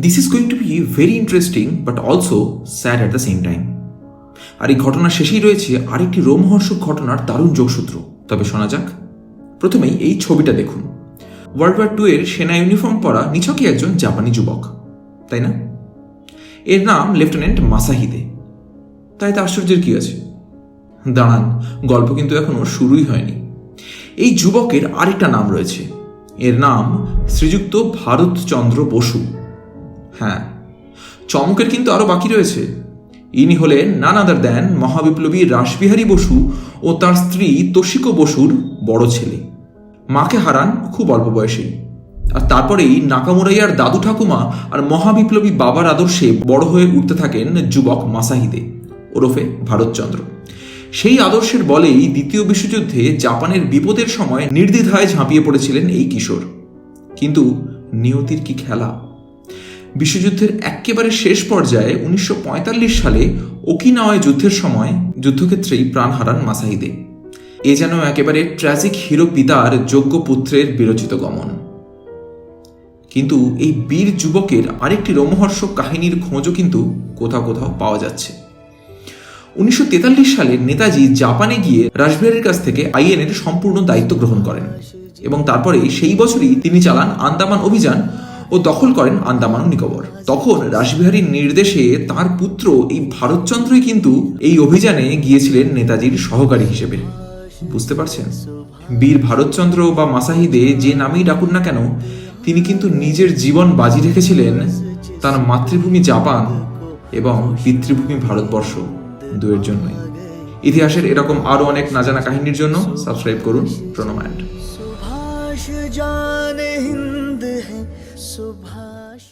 This is going to be very interesting but also sad at the same time আর এই ঘটনার শেষেই রয়েছে আরেকটি রোমহর্ষক ঘটনার দারুণ যোগসূত্র। তবে শোনা যাক। প্রথমেই এই ছবিটা দেখুন। ওয়ার্ল্ড ওয়ার টু এর সেনা ইউনিফর্ম পরা নিছকই একজন জাপানি যুবক, তাই না? এর নাম লেফটেন্যান্ট মাসাহিদে তাই তা আশ্চর্যের কি আছে? দাঁড়ান, গল্প কিন্তু এখনও শুরুই হয়নি। এই যুবকের আরেকটা নাম রয়েছে। এর নাম শ্রীযুক্ত ভারতচন্দ্র বসু। হ্যাঁ। চমকের কিন্তু আরও বাকি রয়েছে। ইনি হলেন নান আদার দেন মহাবিপ্লবী রাসবিহারী বসু ও তার স্ত্রী তোষিকো বসুর বড় ছেলে। মাকে হারান খুব অল্প বয়সেই। আর তারপরেই নাকামুরাইয়ার দাদু ঠাকুমা আর মহাবিপ্লবী বাবার আদর্শে বড় হয়ে উঠতে থাকেন যুবক মাসাহিদে, ওরফে ভারতচন্দ্র। সেই আদর্শের বলেই দ্বিতীয় বিশ্বযুদ্ধে জাপানের বিপদের সময় নির্দ্বিধায় ঝাঁপিয়ে পড়েছিলেন এই কিশোর। কিন্তু নিয়তির কি খেলা? বিশ্বযুদ্ধের একেবারে শেষ পর্যায়ে উনিশশো পঁয়তাল্লিশ সালে ওকিনাওয়ায় যুদ্ধের সময় যুদ্ধক্ষেত্রেই প্রাণ হারান মাসাহিদে। এ যেন একেবারে ট্র্যাজিক হিরো পিতার যোগ্য পুত্রের বিরচিত গমন। কিন্তু এই বীর যুবকের আরেকটি রোমহর্ষক কাহিনীর খোঁজও কিন্তু কোথাও কোথাও পাওয়া যাচ্ছে। উনিশশো তেতাল্লিশ সালে নেতাজি জাপানে গিয়ে রাসবিহারীর কাছ থেকে আইএনের সম্পূর্ণ দায়িত্ব গ্রহণ করেন এবং তারপরে সেই বছরই তিনি চালান আন্দামান অভিযান ও দখল করেন আন্দামান নিকোবর। তখন রাসবিহারীর নির্দেশে তার পুত্র এই ভারতচন্দ্রই কিন্তু এই অভিযানে গিয়েছিলেন নেতাজির সহকারী হিসেবে। বুঝতে পারছেন? বীর ভারতচন্দ্র বা মাসাহিদে যে নামেই ডাকুন না কেন, তিনি কিন্তু নিজের জীবন বাজি রেখেছিলেন তার মাতৃভূমি জাপান এবং পিতৃভূমি ভারতবর্ষ দুয়ের জন্যই। ইতিহাসের এরকম আরও অনেক না জানা কাহিনীর জন্য সাবস্ক্রাইব করুন প্রণমায়ন্ড सुभाष